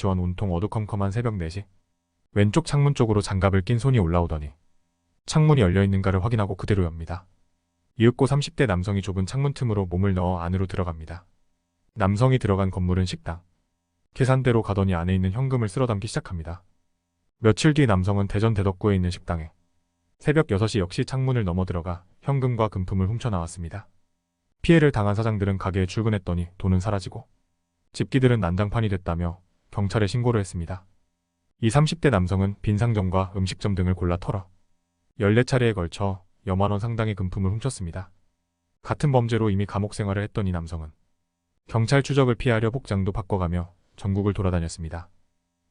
지원 온통 어두컴컴한 새벽 4시. 왼쪽 창문 쪽으로 장갑을 낀 손이 올라오더니 창문이 열려 있는가를 확인하고 그대로 엽니다. 이윽고 30대 남성이 좁은 창문 틈으로 몸을 넣어 안으로 들어갑니다. 남성이 들어간 건물은 식당. 계산대로 가더니 안에 있는 현금을 쓸어 담기 시작합니다. 며칠 뒤 남성은 대전 대덕구에 있는 식당에 새벽 6시 역시 창문을 넘어 들어가 현금과 금품을 훔쳐 나왔습니다. 피해를 당한 사장들은 가게에 출근했더니 돈은 사라지고 집기들은 난장판이 됐다며 경찰에 신고를 했습니다. 이 30대 남성은 빈 상점과 음식점 등을 골라 털어 14차례에 걸쳐 여만 원 상당의 금품을 훔쳤습니다. 같은 범죄로 이미 감옥 생활을 했던 이 남성은 경찰 추적을 피하려 복장도 바꿔가며 전국을 돌아다녔습니다.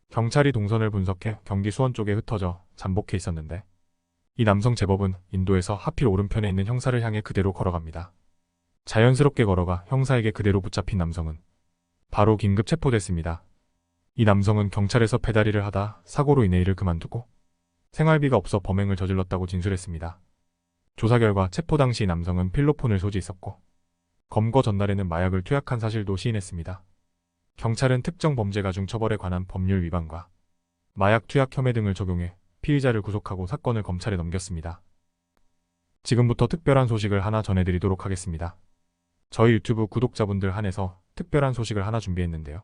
경찰이 동선을 분석해 경기 수원 쪽에 흩어져 잠복해 있었는데 이 남성 제법은 인도에서 하필 오른편에 있는 형사를 향해 그대로 걸어갑니다. 자연스럽게 걸어가 형사에게 그대로 붙잡힌 남성은 바로 긴급 체포됐습니다. 이 남성은 경찰에서 배달일을 하다 사고로 인해 일을 그만두고 생활비가 없어 범행을 저질렀다고 진술했습니다. 조사 결과 체포 당시 이 남성은 필로폰을 소지했었고 검거 전날에는 마약을 투약한 사실도 시인했습니다. 경찰은 특정 범죄가 중 처벌에 관한 법률 위반과 마약 투약 혐의 등을 적용해 피의자를 구속하고 사건을 검찰에 넘겼습니다. 지금부터 특별한 소식을 하나 전해드리도록 하겠습니다. 저희 유튜브 구독자분들 한해서 특별한 소식을 하나 준비했는데요.